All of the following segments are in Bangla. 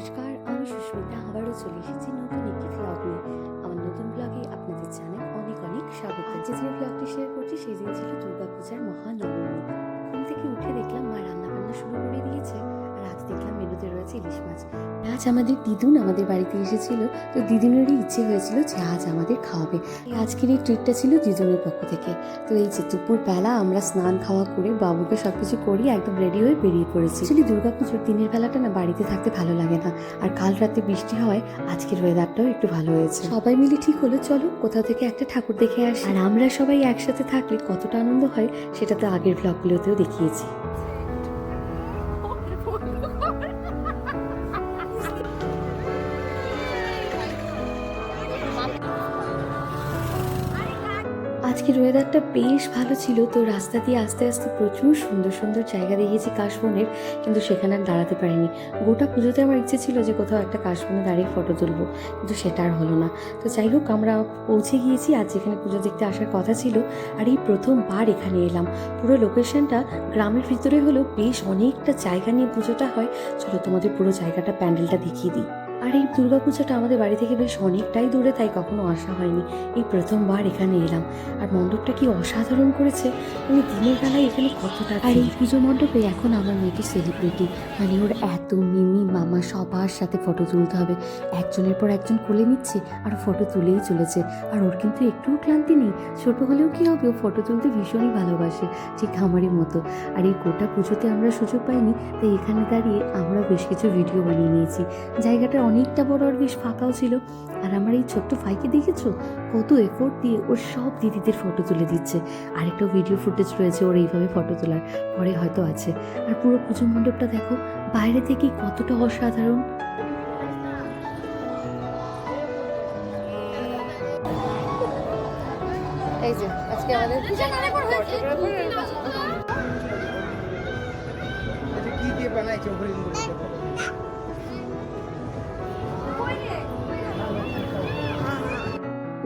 নমস্কার, আমি সুস্মিতা আবারও চলে এসেছি নতুন একটি ব্লগ নিয়ে। আমার নতুন ব্লগে আপনাদের জানাই অনেক অনেক স্বাগত। যে যে ব্লগটি শেয়ার করছি সেই দিন ছিল দুর্গাপূজার মহানবমী। ঘুম থেকে উঠে দেখলাম মা রান্নাবান্না শুরু করে দিয়েছে। আর আজ দেখলাম মেনুতে রয়েছে ইলিশ মাছ। আজ আমাদের দিদুন আমাদের বাড়িতে এসেছিল, তো দিদুনেরই ইচ্ছে হয়েছিল যে আজ আমাদের খাওয়াবে। আজকের এই ট্রিটটা ছিল দিদুনের পক্ষ থেকে। তো এই যে দুপুর বেলা আমরা স্নান খাওয়া করে বাবুকে সবকিছু করি একদম রেডি হয়ে বেরিয়ে পড়েছি। অ্যাকচুয়ালি দুর্গাপুজোর দিনের বেলাটা না বাড়িতে থাকতে ভালো লাগে না, আর কাল রাতে বৃষ্টি হয়, আজকের ওয়েদারটাও একটু ভালো হয়েছে। সবাই মিলে ঠিক হলো, চলো কোথাও থেকে একটা ঠাকুর দেখে আসি। আর আমরা সবাই একসাথে থাকলে কতটা আনন্দ হয়, সেটা তো আগের ব্লগগুলোতেও দেখিয়েছি। আজকের ওয়েদারটা বেশ ভালো ছিল। তো রাস্তা দিয়ে আস্তে আস্তে প্রচুর সুন্দর সুন্দর জায়গা দেখেছি কাশবনের, কিন্তু সেখানে আর দাঁড়াতে পারিনি। গোটা পুজোতে আমার ইচ্ছে ছিল যে কোথাও একটা কাশবনে দাঁড়িয়ে ফটো তুলবো, কিন্তু সেটা আর হলো না। তো যাই হোক, আমরা পৌঁছে গিয়েছি আজ যেখানে পুজো দেখতে আসার কথা ছিল, আর এই প্রথমবার এখানে এলাম। পুরো লোকেশনটা গ্রামের ভিতরে হলেও বেশ অনেকটা জায়গা নিয়ে পুজোটা হয়। চলো তোমাদের পুরো জায়গাটা প্যান্ডেলটা দেখিয়ে দিই। আর এই দুর্গাপুজোটা আমাদের বাড়ি থেকে বেশ অনেকটাই দূরে তাই কখনো আসা হয়নি। এই প্রথমবার এখানে এলাম। আর মণ্ডপটা কি অসাধারণ করেছে। মানে দিনের বেলায় এখানে কতটা আর এই পুজো মণ্ডপে এখন আমার মেয়েটি সেলিব্রিটি মানে ওর এত মিমি মামা সবার সাথে ফটো তুলতে হবে। একজনের পর একজন কোলে নিচ্ছে আর ফটো তুলেই চলেছে। আর ওর কিন্তু একটুও ক্লান্তি নেই। ছোটো হলেও কি হবে? ও ফটো তুলতে ভীষণই ভালোবাসে ঠিক আমারই মতো। আর এই গোটা পুজোতে আমরা সুযোগ পাইনি তাই এখানে দাঁড়িয়ে আমরা বেশ কিছু ভিডিও বানিয়ে নিয়েছি। জায়গাটা অনেকটা বড় আর বেশ ফাঁকাও ছিল। আর আমার এই ছোট্ট ভাইকে দেখেছ? কত এফোর্ট দিয়ে ওর সব দিদিদের ফটো তুলে দিচ্ছে। আরেকটা ভিডিও ফুটেজ রয়েছে ওর এইভাবে ফটো তোলার পরে হয়তো আছে। আর পুরো পুজো মণ্ডপটা দেখো বাইরে থেকে কতটা অসাধারণ। এই যে আজকে আমাদের কি দিয়ে বানাইছো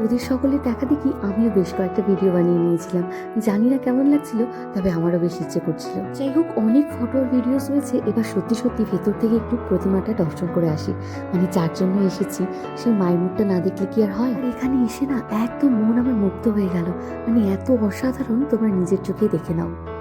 ওদের সকলে দেখা দেখি আমিও বেশ কয়েকটা ভিডিও বানিয়ে নিয়েছিলাম। জানি না কেমন লাগছিল, তবে আমারও বেশ ইচ্ছে করছিল। যাই হোক অনেক ফটো আর ভিডিওস রয়েছে এবার সত্যি সত্যি ভেতর থেকে একটু প্রতিমাটা দর্শন করে আসি। মানে যার জন্য এসেছি সেই মায়ের মুখটা না দেখলে কি আর হয়? এখানে এসে না একদম মন আমার মুক্ত হয়ে গেল। মানে এত অসাধারণ, তোমরা নিজের চোখে দেখে নাও।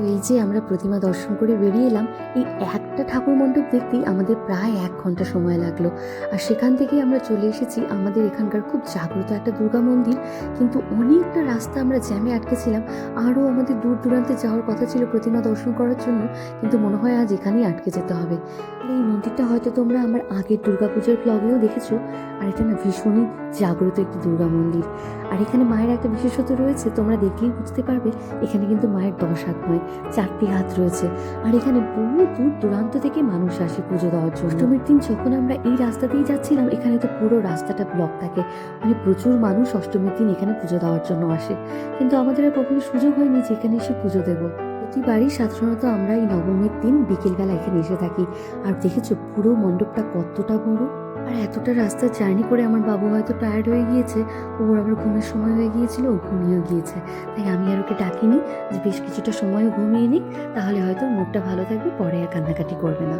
তো এই যে আমরা প্রতিমা দর্শন করে বেরিয়ে এলাম এই একটা ঠাকুর মণ্ডপ দেখতেই আমাদের প্রায় এক ঘণ্টা সময় লাগল। আর সেখান থেকেই আমরা চলে এসেছি আমাদের এখানকার খুব জাগ্রত একটা দুর্গা মন্দির। কিন্তু অনেকটা রাস্তা আমরা জ্যামে আটকেছিলাম। আরও আমাদের দূর দূরান্তে যাওয়ার কথা ছিল প্রতিমা দর্শন করার জন্য। কিন্তু মনে হয় আজ এখানেই আটকে যেতে হবে। এই মন্দিরটা হয়তো তোমরা আমার আগের দুর্গাপূজার ব্লগেও দেখেছ। আর এটা না ভীষণই জাগ্রত একটি দুর্গা মন্দির। আর এখানে মায়ের একটা বিশেষত্ব রয়েছে, তোমরা দেখলেই বুঝতে পারবে, এখানে কিন্তু মায়ের দশ হাত নয়, চারটি হাত রয়েছে। আর এখানে বহু দূর দূরান্ত থেকে মানুষ আসে পুজো দেওয়ার জন্য। অষ্টমীর দিন যখন আমরা এই রাস্তা দিয়ে যাচ্ছিলাম, এখানে তো পুরো রাস্তাটা ব্লক থাকে। মানে প্রচুর মানুষ অষ্টমীর দিন এখানে পুজো দেওয়ার জন্য আসে। কিন্তু আমাদের আর কখনো সুযোগ হয়নি যে এখানে এসে পুজো দেবো। প্রতিবারই সাধারণত আমরা এই নবমীর দিন বিকেলবেলা এখানে এসে থাকি। আর দেখেছ পুরো মণ্ডপটা কতটা বড়? আর এতটা রাস্তা জার্নি করে আমার বাবু হয়তো টায়ার্ড হয়ে গিয়েছে, ওর আবার ঘুমের সময় হয়ে গিয়েছিল, ও ঘুমিয়েও গিয়েছে। তাই আমি আর ওকে ডাকিনি যে বেশ কিছুটা সময় ঘুমিয়ে নিক, তাহলে হয়তো মুখটা ভালো থাকবে, পরে আর কান্নাকাটি করবে না।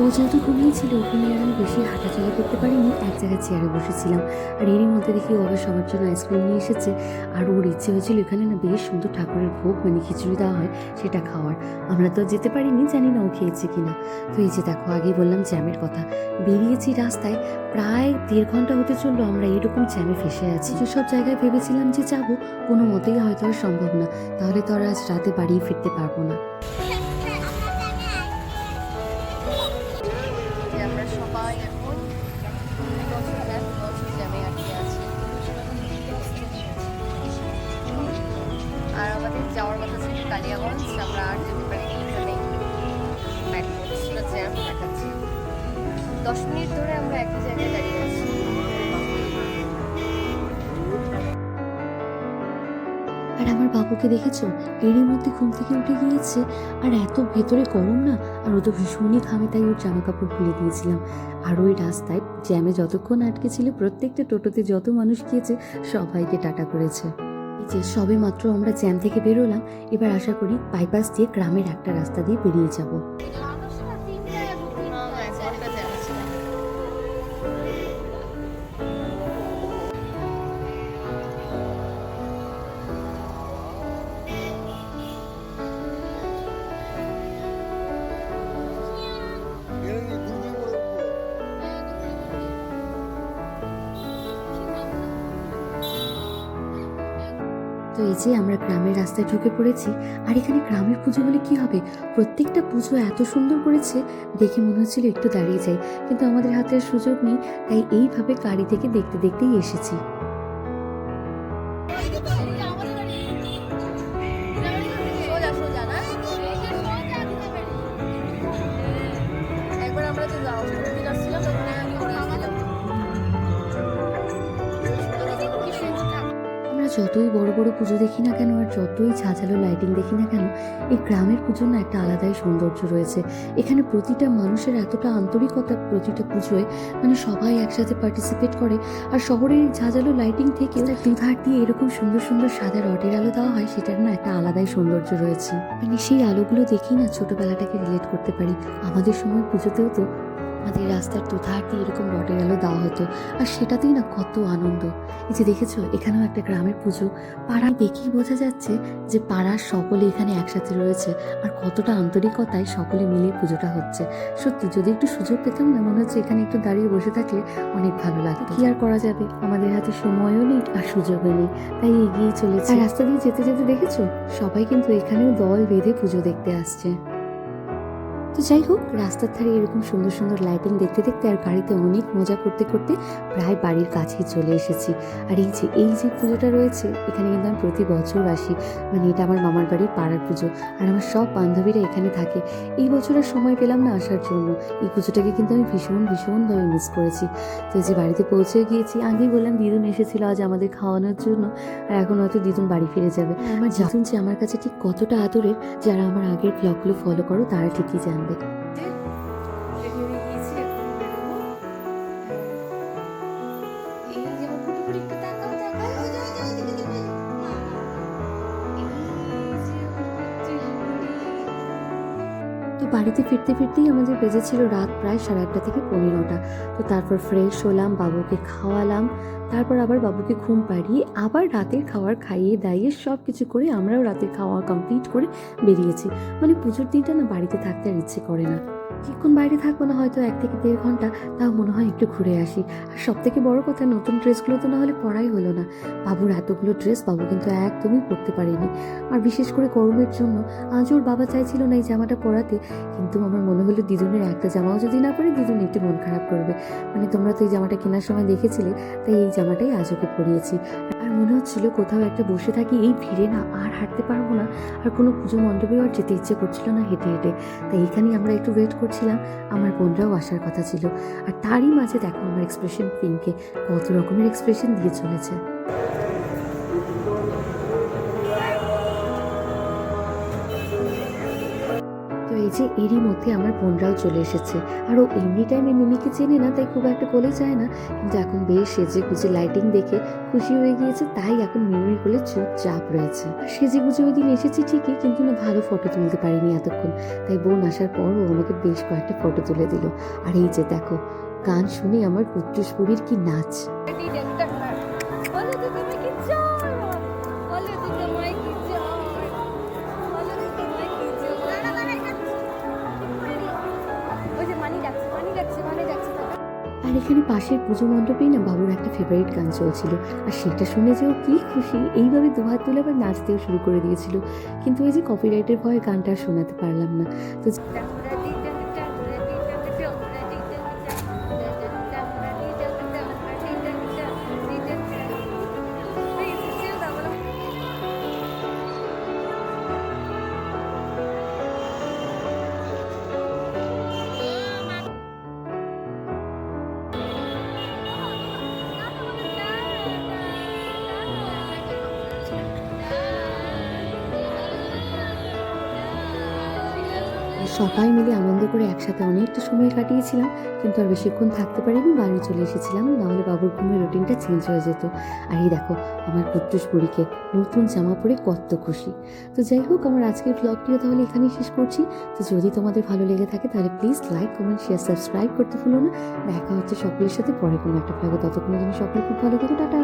ও যেহেতু ঘুমিয়েছিল ওকে নিয়ে আর আমি বেশি হাঁটাচলা করতে পারিনি, এক জায়গায় চেয়ারে বসেছিলাম। আর এরই মধ্যে দেখি ও আবার সবার জন্য আইসক্রিম নিয়ে এসেছে। আর ওর ইচ্ছে হয়েছিল এখানে না বেশ সুন্দর ঠাকুরের ভোগ মানে খিচুড়ি দেওয়া হয়, সেটা খাওয়ার। আমরা তো যেতে পারিনি, জানি না ও খেয়েছে কিনা। তো এই যে দেখো, আগেই বললাম জ্যামের কথা। বেরিয়েছি রাস্তায়, প্রায় দেড় ঘণ্টা হতে চলল, আমরা এরকম জ্যামে ফেসে আছি। যেসব জায়গায় ভেবেছিলাম যে যাব, কোনো মতেই হয়তো আর সম্ভব না। তাহলে তো আর আজ রাতে বাড়ি ফিরতে পারব না। যাওয়ার কথা ছিল কালিয়াগঞ্জ আমরা আর যেতে পারি এখানে জ্যাম দেখাচ্ছি দশ মিনিট ধরে আমরা একই জায়গায় দাঁড়িয়ে আছি আর আমার বাবুকে দেখেছ? এরই মধ্যে ঘুম থেকে উঠে গিয়েছে। আর এত ভেতরে গরম না? আর ও তো ভীষণই ঘামে, তাই ওর জামা কাপড় খুলে দিয়েছিলাম। আর ওই রাস্তায় জ্যামে যতক্ষণ আটকে ছিল, প্রত্যেকটা টোটোতে যত মানুষ গিয়েছে, সবাইকে টাটা করেছে। যে সবে মাত্র আমরা জ্যাম থেকে বেরোলাম, এবার আশা করি বাইপাস দিয়ে গ্রামের একটা রাস্তা দিয়ে বেরিয়ে যাব। তো এই যে আমরা গ্রামের রাস্তায় ঢুকে পড়েছি, আর এখানে গ্রামের পুজো হলে কি হবে? প্রত্যেকটা পুজো এত সুন্দর করেছে, দেখে মনে হচ্ছিল একটু দাঁড়িয়ে যাই। কিন্তু আমাদের হাতে সুযোগ নেই, তাই এইভাবে গাড়ি থেকে দেখতে দেখতেই এসেছি। যতই বড় বড় পুজো দেখি না কেন আর যতই ঝাঁঝালো লাইটিং দেখি না কেন এই গ্রামের পুজোর না একটা আলাদাই সৌন্দর্য রয়েছে। এখানে প্রতিটা মানুষের এতটা আন্তরিকতা প্রতিটা পুজোয় মানে সবাই একসাথে পার্টিসিপেট করে আর শহরের ঝাঁঝালো লাইটিং থেকে দুধার দিয়ে এরকম সুন্দর সুন্দর সাদা রডের আলো দেওয়া হয় সেটার না একটা আলাদাই সৌন্দর্য রয়েছে। মানে সেই আলোগুলো দেখেই না ছোটবেলাটাকে রিলেট করতে পারি। আমাদের সময় পুজোতেও তো আমাদের রাস্তার দুধার দিয়ে এরকম রডের আলো দেওয়া হতো। আর সেটাতেই না কত আনন্দ। এই যে দেখেছ, এখানেও একটা গ্রামের পুজো। পাড়ায় দেখেই বোঝা যাচ্ছে যে পাড়ার সকলে এখানে একসাথে রয়েছে। আর কতটা আন্তরিকতায় সকলে মিলে পুজোটা হচ্ছে। সত্যি, যদি একটু সুযোগ পেতাম না, মনে হচ্ছে এখানে একটু দাঁড়িয়ে বসে থাকলে অনেক ভালো লাগতো। কি আর করা যাবে? আমাদের হাতে সময়ও নেই আর সুযোগও নেই। তাই এগিয়ে চলেছে। রাস্তা দিয়ে যেতে যেতে দেখেছ, সবাই কিন্তু এখানেও দল বেঁধে পুজো দেখতে আসছে। তো যাই হোক রাস্তার ধারে এরকম সুন্দর সুন্দর লাইটিং দেখতে দেখতে আর গাড়িতে অনেক মজা করতে করতে প্রায় বাড়ির কাছেই চলে এসেছি। আর এই যে এই যে পুজোটা রয়েছে এখানে কিন্তু আমি প্রতি বছর আসি। মানে এটা আমার মামার বাড়ির পাড়ার পুজো। আর আমার সব বান্ধবীরা এখানে থাকে। এই বছর আর সময় পেলাম না আসার জন্য। এই পুজোটাকে কিন্তু আমি ভীষণ ভীষণভাবে মিস করেছি। তো এই যে বাড়িতে পৌঁছে গিয়েছি আগেই বললাম দিদুন এসেছিল আজ আমাদের খাওয়ানোর জন্য। আর এখন হয়তো দিদুন বাড়ি ফিরে যাবে। আমার দিদুন যে আমার কাছে ঠিক কতটা আদরের যারা আমার আগের ব্লগগুলো ফলো করো তারা ঠিকই জানবে রেডি বাড়িতে ফিরতে ফিরতেই আমাদের বেজেছিল রাত প্রায় সাড়ে আটটা থেকে পনেরোটা তো তারপর ফ্রেশ হলাম, বাবুকে খাওয়ালাম, তারপর আবার বাবুকে ঘুম পাড়িয়ে আবার রাতের খাওয়ার খাইয়ে দাইয়ে সব কিছু করে আমরাও রাতের খাওয়া কমপ্লিট করে বেরিয়েছি। মানে পুজোর দিনটা না বাড়িতে থাকতে আর ইচ্ছে করে না। কিছুক্ষণ বাইরে থাকব না, হয়তো এক থেকে দেড় ঘণ্টা, তাও মনে হয় একটু ঘুরে আসি। আর সব থেকে বড় কথা, নতুন ড্রেসগুলো তো না হলে পরাই হলো না। বাবুর এতগুলো ড্রেস বাবু কিন্তু একদমই পরতে পারেনি। আর বিশেষ করে গরমের জন্য, আজ ওর বাবা চাইছিল না এই জামাটা পরাতে, কিন্তু আমার মনে হলো দিদুনের একটা জামাও যদি না পরে, দিদুন একটু মন খারাপ করবে। মানে তোমরা তো এই জামাটা কেনার সময় দেখেছিলে, তাই এই জামাটাই আজ ওকে পরিয়েছি। মনে হচ্ছিল কোথাও একটা বসে থাকি, এই ভিড়ে না আর হাঁটতে পারব না। আর কোনো পুজো মণ্ডপেও আর যেতে ইচ্ছে করছিল না হেঁটে হেঁটে। তাই এখানেই আমরা একটু ওয়েট করছিলাম। আমার বোনরাও আসার কথা ছিল। আর তারই মাঝে দেখো আমার এক্সপ্রেশন পিঙ্কে কত রকমের এক্সপ্রেশন দিয়ে চলেছে। যে এরই মধ্যে আমার বোনরাও চলে এসেছে। আর ও এমনি টাইমে মিমিকে চেনে না, তাই খুব একটা কোলে যায় না। কিন্তু এখন বেশ সেজে গুজে লাইটিং দেখে খুশি হয়ে গিয়েছে, তাই এখন মিমির কোলে চুপচাপ রয়েছে। আর সেজে গুজে ওই দিন এসেছি ঠিকই, কিন্তু না ভালো ফটো তুলতে পারিনি এতক্ষণ। তাই বোন আসার পর ও আমাকে বেশ কয়েকটা ফটো তুলে দিল। আর এই যে দেখো, গান শুনে আমার পুত্রস্পুরীর কি নাচ। এখানে পাশের পুজো মণ্ডপেই না বাবুর একটা ফেভারিট গান চলছিল। আর সেটা শুনে যে ও কী খুশি, এইভাবে দুহাত তুলে আবার নাচতেও শুরু করে দিয়েছিল। কিন্তু ওই যে কপিরাইটের ভয়ে গানটা শোনাতে পারলাম না। তো সবাই মিলে আনন্দ করে একসাথে অনেকটা সময় কাটিয়েছিলাম, কিন্তু আর বেশিক্ষণ থাকতে পারিনি, বাড়ি চলে এসেছিলাম, নাহলে বাবুর ঘুমের রুটিনটা চেঞ্জ হয়ে যেত। আর এই দেখো, আমার কুট্টুস বুড়িকে নতুন জামা পরে কত খুশি। তো যাই হোক, আমার আজকের ব্লগটিও তাহলে এখানেই শেষ করছি। তো যদি তোমাদের ভালো লেগে থাকে, তাহলে please like comment share subscribe করতে ভুলো না। দেখা হচ্ছে সকলের সাথে পরে কোনো একটা ব্লগে ততক্ষণের জন্য সকলে খুব ভালো থেকো, টাটা।